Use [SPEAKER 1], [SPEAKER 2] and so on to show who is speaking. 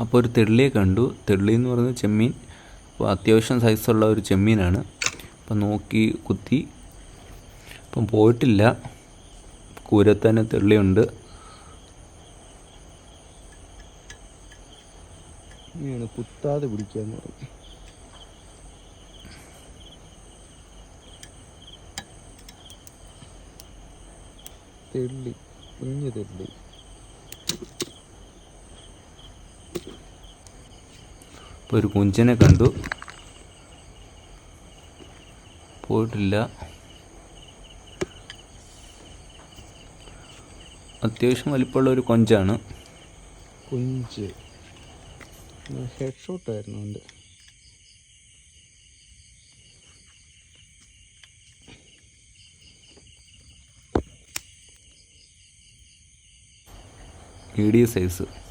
[SPEAKER 1] അപ്പോൾ ഒരു തെള്ളിയെ കണ്ടു. തെള്ളി എന്ന് പറയുന്നത് ചെമ്മീൻ. അപ്പോൾ അത്യാവശ്യം സൈസുള്ള ഒരു ചെമ്മീനാണ്. അപ്പം നോക്കി കുത്തി. അപ്പം പോയിട്ടില്ല. കൂരത്തന്നെ തെള്ളിയുണ്ട്.
[SPEAKER 2] ഇനിയാണ് കുത്താതെ പിടിക്കാന്ന് പറയും തെള്ളി കുഞ്ഞു തെള്ളി.
[SPEAKER 1] ഇപ്പോൾ ഒരു കുഞ്ചനെ കണ്ടു. പോയിട്ടില്ല. അത്യാവശ്യം വലിപ്പമുള്ള ഒരു കൊഞ്ചാണ്.
[SPEAKER 2] കുഞ്ച്. ഹെഡ് ഷോട്ടായിരുന്നു അവന്റെ.
[SPEAKER 1] Medium size